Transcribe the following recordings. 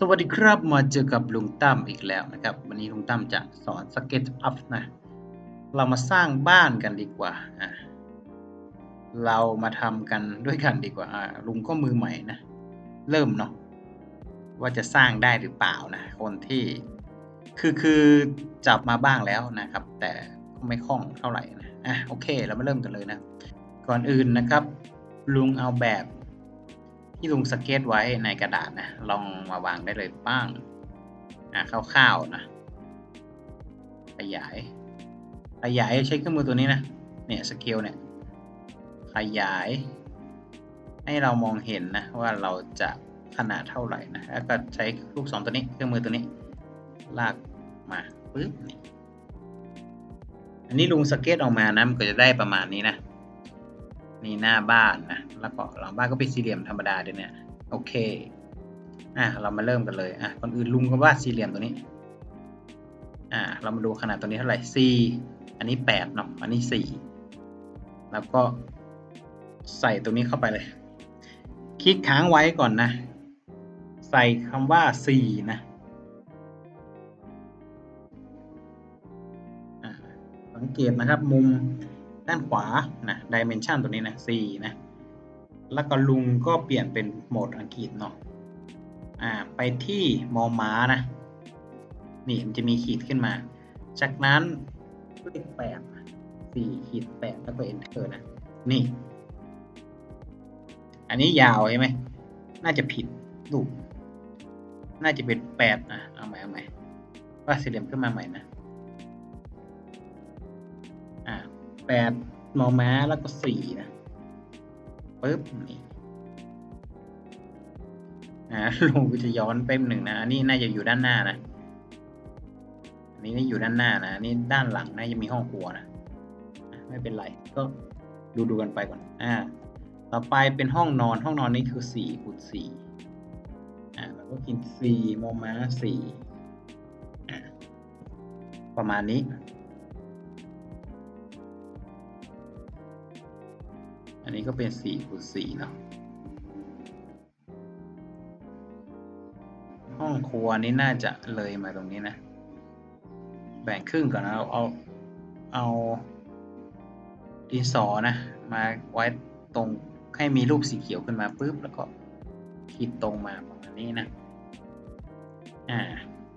สวัสดีครับมาเจอกับลุงตั้มอีกแล้วนะครับ วันนี้ลุงตั้มจะสอนสเก็ตอัพนะ เรามาสร้างบ้านกันดีกว่า เรามาทำกันด้วยกันดีกว่าลุงก็มือใหม่นะ เริ่มเนาะว่าจะสร้างได้หรือเปล่านะ คนที่คือคือจับมาบ้างแล้วนะครับ แต่ไม่คล่องเท่าไหร่นะอะโอเค เรามาเริ่มกันเลยนะ ก่อนอื่นนะครับ ลุงเอาแบบ ที่ลุงสเก็ตไว้ในกระดาษนะ ลองมาวางได้เลยป้างอะคร่าวๆนะ ขยาย ขยายใช้เครื่องมือตัวนี้นะ เนี่ยสเกลเนี่ย ขยาย ให้เรามองเห็นนะ ว่าเราจะขนาดเท่าไหร่นะ แล้วก็ใช้ลูกศรตัวนี้ เครื่องมือตัวนี้ ลากมาปึ๊บ อันนี้ลุงสเก็ตออกมานะมันก็จะได้ประมาณนี้นะ นี่หน้าบ้านนะ แล้วก็หลังบ้านก็เป็นสี่เหลี่ยมธรรมดาเดี๋ยวนี้โอเค อะเรามาเริ่มกันเลย อะก่อนอื่นลุงก็วาดสี่เหลี่ยมตัวนี้ อ่าเรามาดูขนาดตัวนี้เท่าไหร่สี่อันนี้แปดเนาะ อันนี้สี่ แล้วก็ใส่ตัวนี้เข้าไปเลย คลิกค้างไว้ก่อนนะ ใส่คำว่าสี่นะอ่าสังเกตนะครับมุม ด้านขวานะดิเมนชันตัวนี้นะ4นะแล้วก็ลุงก็เปลี่ยนเป็นโหมดอังกฤษเนาะอ่าไปที่มอม้านะนี่มันจะมีขีดขึ้นมา จากนั้นเลขแปดสี่ขีดแปดแล้วก็ enter นะ นี่ อันนี้ยาวใช่ไหม น่าจะผิดรูน่าจะเป็นแปดนะ เอาใหม่เอาใหม่ว่าสี่เหลี่ยมขึ้นมาใหม่นะ แปดมอม้าแล้วก็สี่นะปึ๊บนี่อ่าลุงก็จะย้อนไปหนึ่งนะอันนี้น่าจะอยู่ด้านหน้านะอันนี้อยู่ด้านหน้านะอันนี้ด้านหลังน่าจะมีห้องครัวนะไม่เป็นไรก็ดูดูกันไปก่อนอ่าต่อไปเป็นห้องนอนห้องนอนนี้คือสี่คูณสี่อ่าเราก็กินสี่มอม้าสี่ประมาณนี้ อันนี้ก็เป็นสี่คูณสี่เนาะห้องครัวนี้น่าจะเลยมาตรงนี้นะ แบ่งครึ่งก่อนนะเอาเอาเอาดินสอนะ มาไว้ตรงให้มีรูปสีเขียวขึ้นมาปุ๊บ แล้วก็ขีดตรงมาประมาณนี้นะ อ่า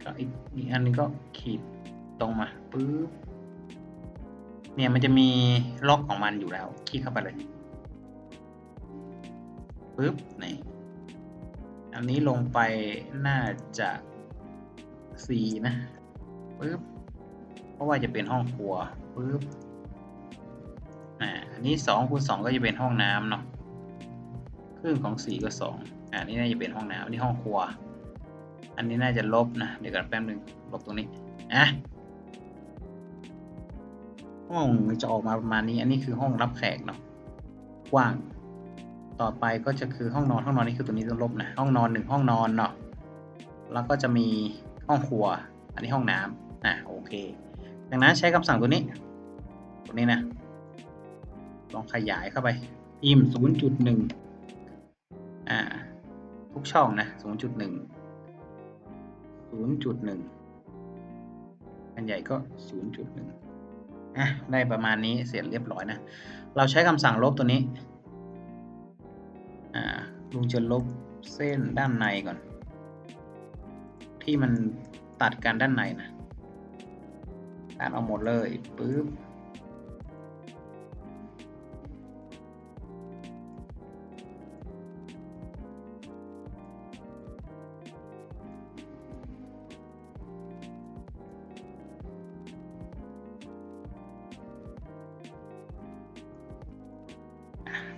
ก็อีกอีกอันนึงก็ขีดตรงมาปุ๊บ เนี่ยมันจะมีล็อกของมันอยู่แล้ว คลิกเข้าไปเลย ปึ๊บนี่อันนี้ลงไปน่าจะสีนะปึ๊บเพราะว่าจะเป็นห้องครัวปึ๊บอ่าอันนี้สองคูณสองก็จะเป็นห้องน้ำเนาะครึ่งของสีก็สองอ่านี่น่าจะเป็นห้องน้ำอันนี้ห้องครัว อันนี้น่าจะลบนะเดี๋ยวกันแป๊บนึงลบตรงนี้อะห้องจะออกมาประมาณนี้ อันนี้คือห้องรับแขกเนาะกว้าง ต่อไปก็จะคือห้องนอนห้องนอนนี่คือตัวนี้ต้องลบนะห้องนอนหนึ่งห้องนอนเนาะแล้วก็จะมีห้องครัว อันนี้ห้องน้ำอะโอเคดังนั้นใช้คำสั่งตัวนี้ตัวนี้นะลองขยายเข้าไปพิมพ์ศูนย์จุดหนึ่งอ่าทุกช่องนะศูนย์จุดหนึ่งศูนย์จุดหนึ่งอันใหญ่ก็ศูนย์จุดหนึ่งอะได้ประมาณนี้เสร็จเรียบร้อยนะ เราใช้คำสั่งลบตัวนี้ ลุงจะลบเส้นด้านในก่อน ที่มันตัดกันด้านในนะตัดเอาหมดเลยปึ๊บ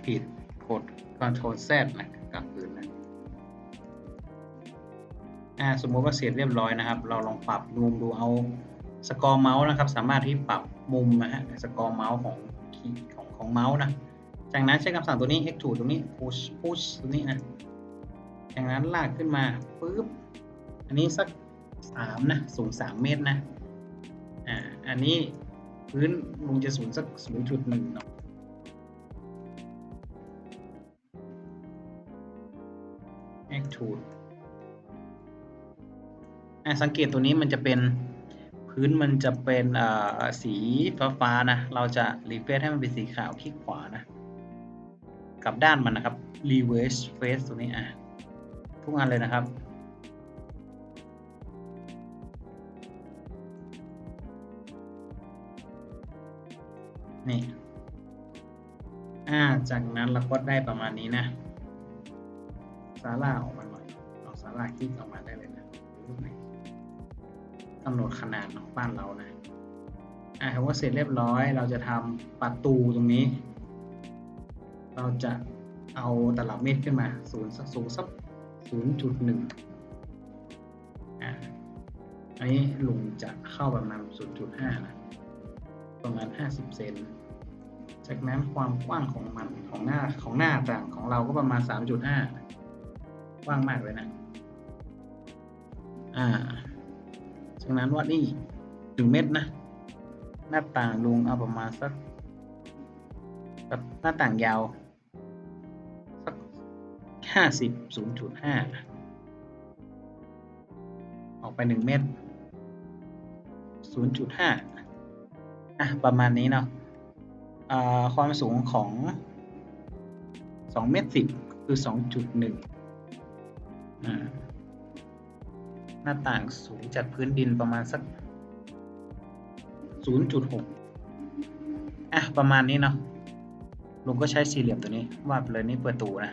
ผิดกด Ctrl Z นะ อ่าสมมติว่าเสร็จเรียบร้อยนะครับ เราลองปรับมุมดูเอาสกอร์เมาส์นะครับ สามารถที่ปรับมุมนะฮะสกอร์เมาส์ของคีย์ของของเมาส์นะจากนั้นใช้คำสั่งตัวนี้ extrude ตรงนี้ push push ตัวนี้นะจากนั้นลากขึ้นมาปุ๊บอันนี้สักสามนะสูงสามเมตรนะอ่าอันนี้พื้นลุงจะสูงสักศูนย์จุดหนึ่งเนาะ extrude อะ สังเกตตัวนี้มันจะเป็นพื้นมันจะเป็นสีฟ้าฟ้าๆนะ เราจะรีเฟซให้มันเป็นสีขาวคลิกขวานะ กับด้านมันนะครับ reverse face ตัวนี้อะทุกอันเลยนะครับ นี่ อ่า จากนั้นเราก็ได้ประมาณนี้นะซาร่าออกมาหน่อยเอาซาร่าคลิกออกมาได้เลยนะรูปไหน กำหนดขนาดของบ้านเรานะอ่าคำว่าเสร็จเรียบร้อย เราจะทำประตูตรงนี้ เราจะเอาตลับเมตรขึ้นมาศูนย์สักศูนย์สักศูนย์จุดหนึ่งอ่าอันนี้ลุงจะเข้าประมาณศูนย์จุดห้านะประมาณห้าสิบเซนจากนั้นความกว้างของมันของหน้าของหน้าต่างของเราก็ประมาณสามจุดห้ากว้างมากเลยนะ อ่า จากนั้นวัดนี่หนึ่งเมตรนะ หน้าต่างลุงเอาประมาณสักหน้าต่างยาว สักห้าสิบศูนย์จุดห้าออกไปหนึ่งเมตรศูนย์จุดห้าอะ ประมาณนี้เนาะความสูงของสองเมตรสิบคือสองจุดหนึ่งอ่า หน้าต่างสูงจากพื้นดินประมาณสัก 0.6 อะ ประมาณนี้เนาะลุงก็ใช้สี่เหลี่ยมตัวนี้วาดเลยนี่ประตูนะ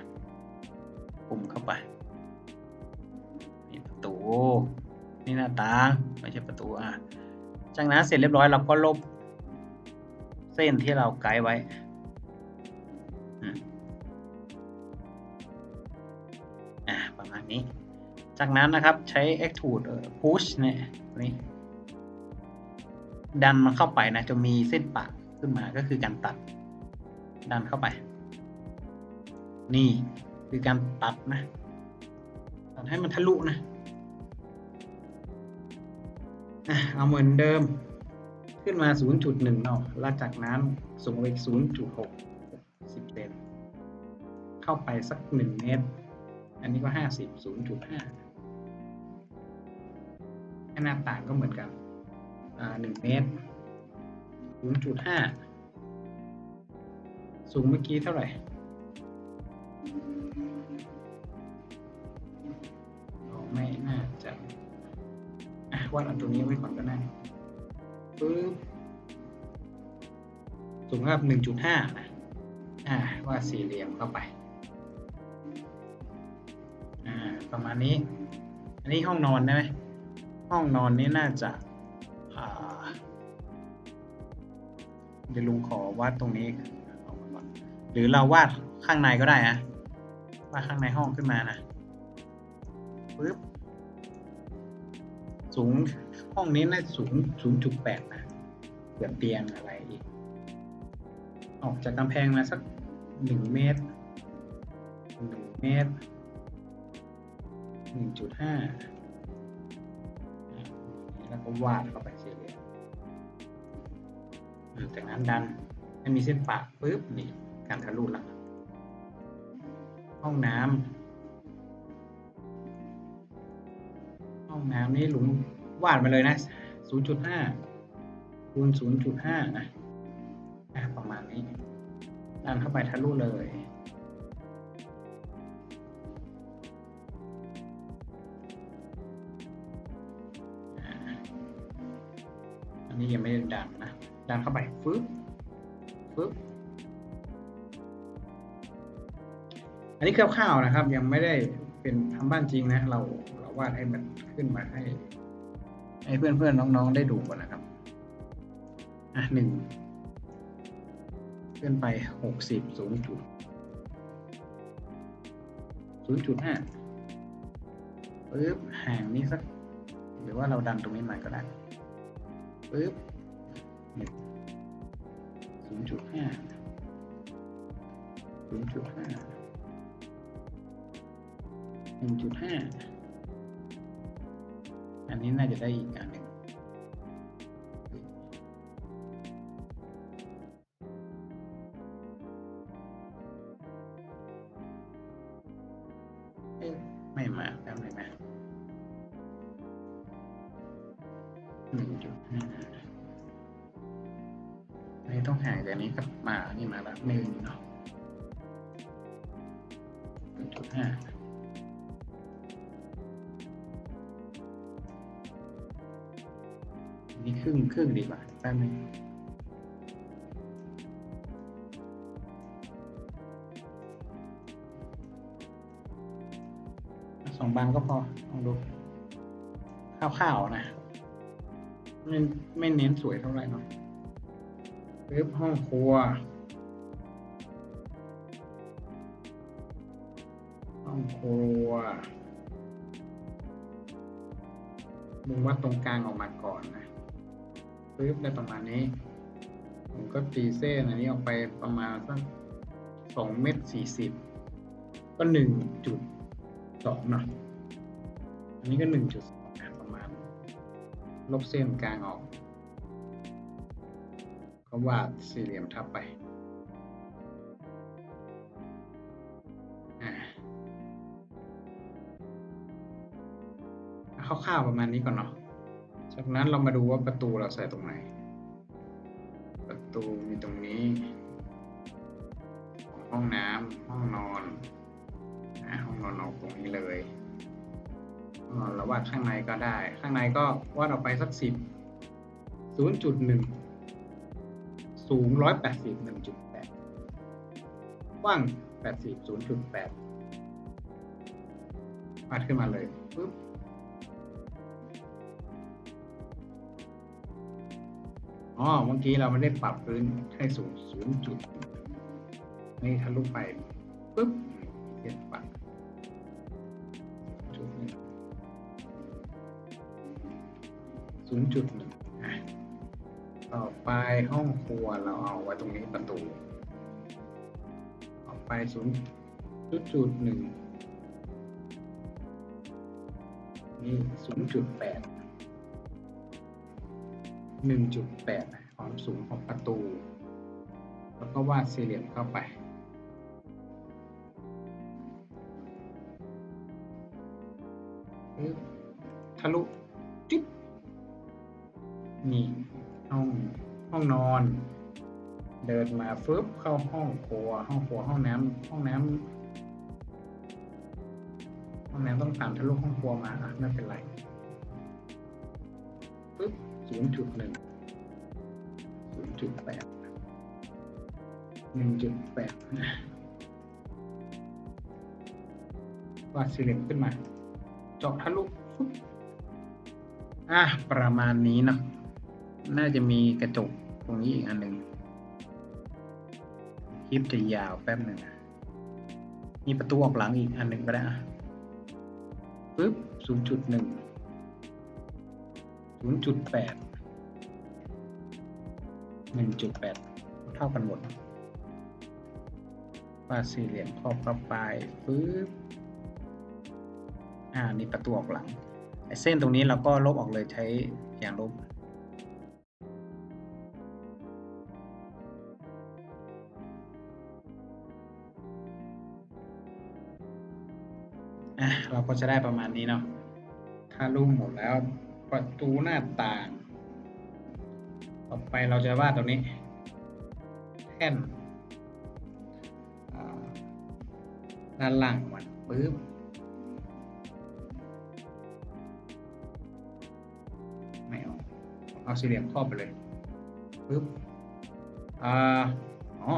ปุ่มเข้าไป นี่ประตู นี่หน้าต่าง ไม่ใช่ประตูอะ จากนั้นเสร็จเรียบร้อยเราก็ลบ เส้นที่เราไกด์ไว้อะประมาณนี้ จากนั้นนะครับใช้ extrude push เนี่ยนี้ดันมันเข้าไปนะจะมีเส้นปะขึ้นมาก็คือการตัด ดันเข้าไป นี่คือการตัดนะตัดให้มันทะลุนะอะเอาเหมือนเดิมขึ้นมา 0.1เนาะแล้วจากนั้นสูงไปอีก0.6 10เซนเข้าไปสัก 1 เมตร อันนี้ก็ 50 0.5 หน้าต่างก็เหมือนกันอ่า1เมตร0.5สูงเมื่อกี้เท่าไหร่เราไม่น่าจะวาดอันตรงนี้ไว้ก่อนก็ได้ปึ๊บสูงครับ1.5นะอ่าวาดสี่เหลี่ยมเข้าไป อ่า ประมาณนี้ อันนี้ห้องนอนได้ไหม ห้องนอนนี้น่าจะาเดี๋ยวลุงขอวาดตรงนี้หรือเราวาดข้างในก็ได้นะวาดข้างในห้องขึ้นมานะปึ๊บสูงห้องนี้น่าจะสูง0.8นะเกือบเตียงอะไรอีกออกจากกำแพงมาสัก1เมตร1เมตร1.5 แล้วก็วาดเข้าไปสี่เหลี่ยมอืมจากนั้นดันให้มีเส้นปะปุ๊บนี่การทะลุละห้องน้ำห้องน้ำนี่หลุมวาดมาเลยนะ 0.5คูณ0.5 นะอะประมาณนี้ดันเข้าไปทะลุเลย นนี้ยังไม่ได้ดันนะ ดันเข้าไปฟึ๊บฟึ๊บอันนี้คร่าวๆนะครับ ยังไม่ได้เป็นทำบ้านจริงนะ เราเราวาดให้มันขึ้นมาให้ให้เพื่อนๆน้องๆได้ดูก่อนนะครับ อะหนึ่งขึ้นไปหกสิบศูนย์จุดศูนย์จุดห้าปึ๊บห่างนี้สัก หรือว่าเราดันตรงนี้มาก็ได้ ปึ๊บศูนย์จุดห้าศูนย์จุดห้าหนึ่งจุดห้าอันนี้น่าจะได้อีกอันหนึ่งไม่มาแล้วเลยนะ หนึ่งจุดห้าอันนี้ต้องห่างจากนี้กลับมานี่มาละหนึ่งเนาะหนึ่งจุดห้านี่ครึ่งครึ่งดีกว่าแป๊บนึงสองบานก็พอลองดูข้าวๆนะ ไม่ไม่เน้นสวยเท่าไหร่เนาะปึ๊บห้องครัว ห้องครัวมึงวัดตรงกลางออกมาก่อนนะปึ๊บได้ประมาณนี้ ผมก็ตีเส้นอันนี้ออกไปประมาณสักสองเมตรสี่สิบก็หนึ่งจุดสองเนาะอันนี้ก็หนึ่งจุด ลบเส้นกลางออกก็วาดสี่เหลี่ยมทับไปอ่าคร่าวๆประมาณนี้ก่อนเนาะ จากนั้นเรามาดูว่าประตูเราใส่ตรงไหน ประตูมีตรงนี้ ห้องน้ำห้องนอนอ่าห้องนอนออกตรงนี้เลย เราวาดข้างในก็ได้ ข้างในก็วาดออกไปสักสิบศูนย์จุดหนึ่งสูงร้อยแปดสิบหนึ่งจุดแปดกว้างแปดสิบศูนย์จุดแปดวาดขึ้นมาเลยปึ๊บอ๋อเมื่อกี้เราไม่ได้ปรับพื้นให้สูงศูนย์จุดนี่ทะลุไปปุ๊บเปลี่ยนปั 0.1ต่อไปห้องครัวเราเอาไว้ตรงนี้ประตูต่อไป 0.1 นี่ 0.8 1.8 ความสูงของประตู แล้วก็วาดสี่เหลี่ยมเข้าไปทะลุ องนอน เดินมาฟึบเข้าห้องครัว ห้องครัวห้องน้ำห้องน้ำห้องน้ำต้องผ่านทะลุห้องครัวมาอะไม่เป็นไรปึ๊บศูนย์จุดหนึ่งศูนย์จุดแปดหนึ่งจุดแปดวาดสี่เหลี่ยมขึ้นมา เจาะทะลุอะประมาณนี้เนาะน่าจะมีกระจก ตรงนี้อีกอันหนึ่งคลิปจะยาวแป๊บหนึ่งมีประตูออกหลังอีกอันหนึ่งก็ได้ปึ๊บศูนย์จุดหนึ่งศูนย์จุดแปดหนึ่งจุดแปดเท่ากันหมดวาดสี่เหลี่ยมครอบเข้าไปปึ๊บอ่านี่ประตูออกหลังไอเส้นตรงนี้เราก็ลบออกเลยใช้ยางลบ เราก็จะได้ประมาณนี้เนาะถ้ารูปหมดแล้วประตูหน้าต่าง ต่อไปเราจะวาดตรงนี้แท่นด้านล่างมันปึ๊บไม่เอาเอาสี่เหลี่ยมครอบไปเลยปึ๊บอ่าอ๋อ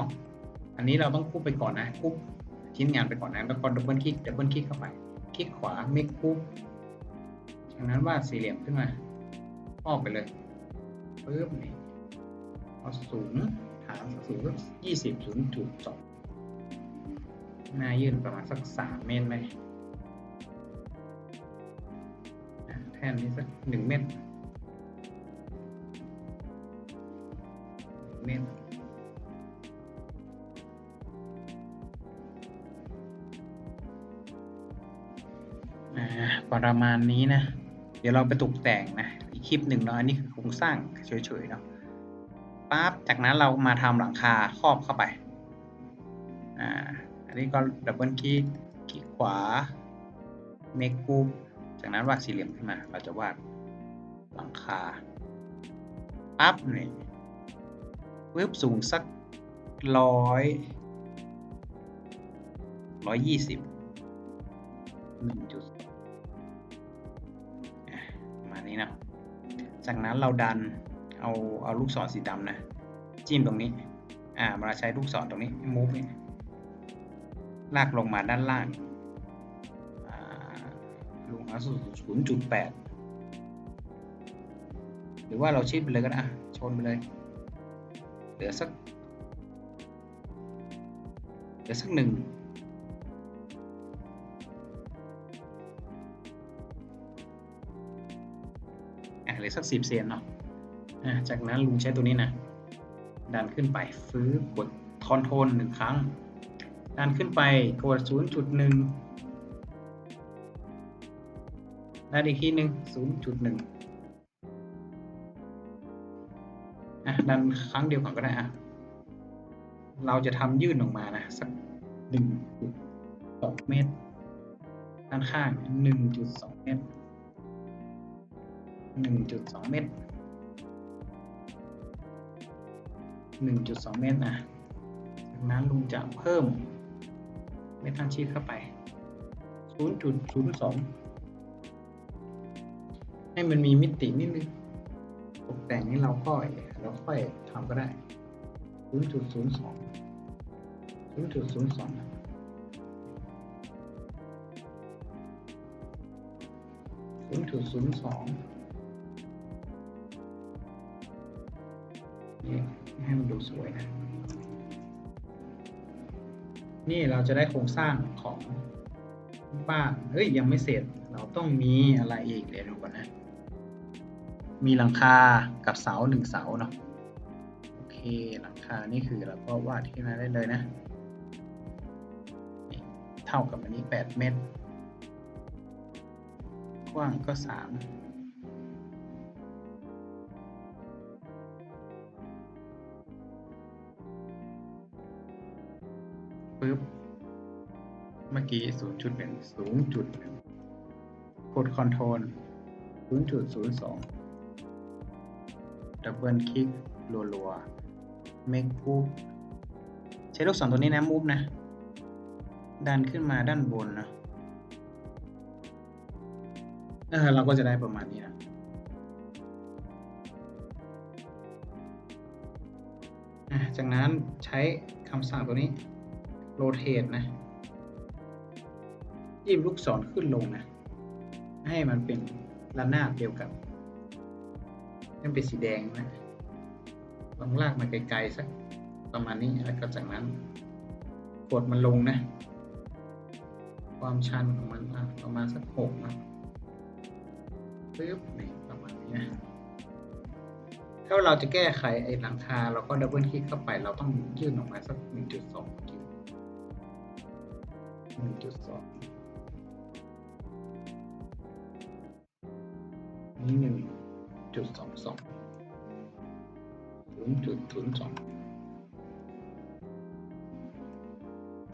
อันนี้เราต้องคุบไปก่อนนะคุบชิ้นงานไปก่อนนะแล้วก็ดับเบิลคลิกดับเบิลคลิกเข้าไป คลิกขวาเมคคุบจากนั้นวาดสี่เหลี่ยมขึ้นมาครอบไปเลยปึ๊บนี่เอาสูงฐานสูงสักยี่สิบศูนย์จุดสองหน้ายื่นประมาณสักสามเมตรไหมแท่นนี้สักหนึ่งเมตรเมตร ประมาณนี้นะ เดี๋ยวเราไปตกแต่งนะ อีกคลิปหนึ่งเนาะอันนี้คือโครงสร้างเฉยๆเนาะปั๊บจากนั้นเรามาทำหลังคาครอบเข้าไปอ่าอันนี้ก็ดับเบิลคลิกคลิกขวาเมคกูจากนั้นวาดสี่เหลี่ยมขึ้นมา เราจะวาดหลังคาปั๊บนี่ปึ๊บสูงสักร้อยร้อยยี่สิบหนึ่งจุด นี้นะ จากนั้นเราดันเอาเอาลูกศรสีดำนะ จิ้มตรงนี้ อ่ามาใช้ลูกศรตรงนี้ move นี่ลากลงมาด้านล่างลงมาสู่ศูนย์จุดแปดหรือว่าเราชิดไปเลยก็ได้ชนไปเลย เหลือสัก เหลือสักหนึ่ง เลือสักสิบเซนเนาะจากนั้นลุงใช้ตัวนี้นะดันขึ้นไปฟื้กดคอนโทรลหนึ่งครั้ง ดันขึ้นไปกดศูนย์จุดหนึ่งดันอีกทีหนึ่งศูนย์จุดหนึ่งอะดันครั้งเดียวก่อนก็ได้อะเราจะทำยื่นออกมานะสักหนึ่งจุดสองเมตร ด้านข้างหนึ่งจุดสองเมตร หนึ่งจุดสองเมตรหนึ่งจุดสองเมตรนะจากนั้นลุงจะเพิ่มเมทัลชีตเข้าไปศูนย์จุดศูนย์สองให้มันมีมิตินิดนึงตกแต่งนี้เราค่อยเราค่อยทำก็ได้ศูนย์จุดศูนย์สองศูนย์จุดศูนย์สองศูนย์จุดศูนย์สอง ให้มันดูสวยนะนี่เราจะได้โครงสร้างของบ้านเฮ้ยยังไม่เสร็จ เราต้องมีอะไรอีกเดี๋ยวดูก่อนนะ มีหลังคากับเสาหนึ่งเสาเนาะโอเคหลังคานี่คือเราก็วาดขึ้นมาได้เลยนะ เท่ากับอันนี้แปดเมตร กว้างก็สาม ปึ๊บ เมื่อกี้0.1 0.1กด Ctrl 0.02ดับเบิลคลิกรัวๆ Make Move ใช้ลูกศรตัวนี้นะ Move นะ ดันขึ้นมาด้านบนนะเออเราก็จะได้ประมาณนี้นะอะจากนั้นใช้คำสั่งตัวนี้ rotate นะจิ้มลูกศรขึ้นลงนะ ให้มันเป็นระนาบเดียวกับนให้มันเป็นสีแดงนะลองลากมาไกลๆสักประมาณนี้แล้วก็จากนั้นกดมันลงนะ ความชันของมันประมาณสักหกนะปึ๊บนี่ประมาณนี้นะถ้าเราจะแก้ไขไอ้หลังคาเราก็ดับเบิลคลิกเข้าไปเราต้องยื่นออกมาสัก 1.2 หนึ่งจุด1.2นี่หนึ่งจุดสองสองศูนย์จุดศูนย์สอง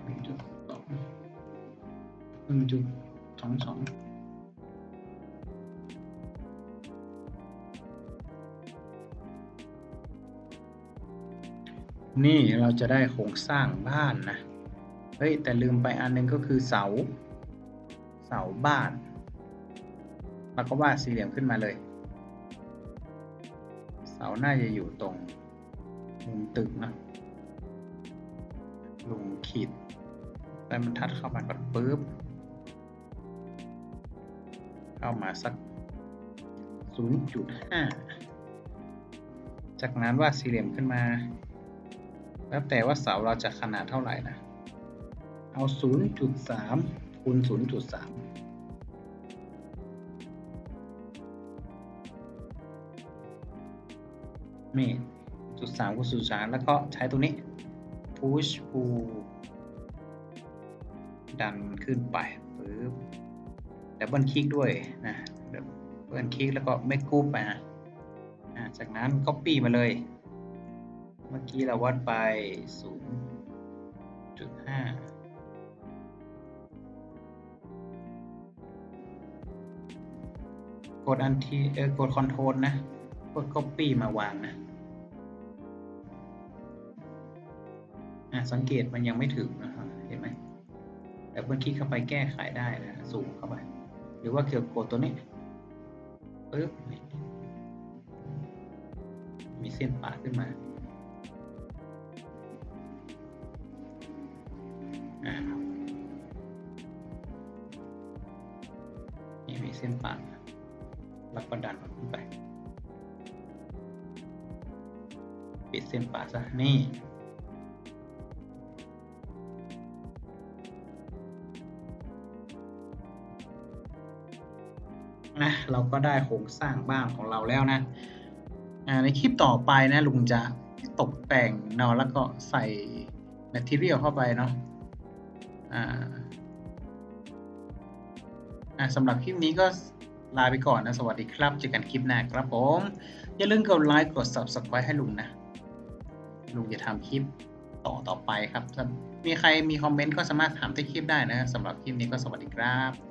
หนึ่งจุดสองหนึ่งจุดสองสองนี่เราจะได้โครงสร้างบ้านนะ เฮ้ย แต่ลืมไปอันหนึงก็คือเสา เสาบ้านเราก็วาดสี่เหลี่ยมขึ้นมาเลย เสาน่าจะอยู่ตรงมุมตึกนะลุงขีดแต่มันทัดเข้ามาก่อนปุ๊บ เข้ามาสัก 0.5 จากนั้นวาดสี่เหลี่ยมขึ้นมา แล้วแต่ว่าเสาเราจะขนาดเท่าไหร่นะ เอา 0.3 คูณ 0.3นี่จุดสามคูณศูนย์สามแล้วก็ใช้ตัวนี้ push pull ดันขึ้นไปปึ๊บดับเบิลคลิกด้วยนะดับเบิลคลิกแล้วก็ไม่กูปไปนะอะจากนั้น copy มาเลย เมื่อกี้เราวัดไป 0.5 ดอันทีเออกดคอนโทรลนะ กด copy มาวางนะอะสังเกตมันยังไม่ถึงนะครับเห็นไหมแต่เมื่อคลิกเข้าไปแก้ไขได้นะสูงเข้าไป หรือว่าเกี่ยวกับกดตัวนี้ปึ๊บมีเส้นปาขึ้นมาอ่านี่มีเส้นปาดแล้ว ก็ดันมันขึ้นไป ปิดเส้นปาซะ นี่ นะ เราก็ได้โครงสร้างบ้านของเราแล้วนะ ในคลิปต่อไปนะ ลุงจะตกแต่งเนาะแล้วก็ใส่ material เข้าไปเนาะอ่าสำหรับคลิปนี้ก็ ลาไปก่อนนะ สวัสดีครับ เจอกันคลิปหน้าครับผม อย่าลืมกดไลค์กด subscribe ให้ลุงนะ ลุงจะทำคลิปต่อต่อไปครับ มีใครมีคอมเมนต์ก็สามารถถามที่คลิปได้นะสำหรับคลิปนี้ก็สวัสดีครับ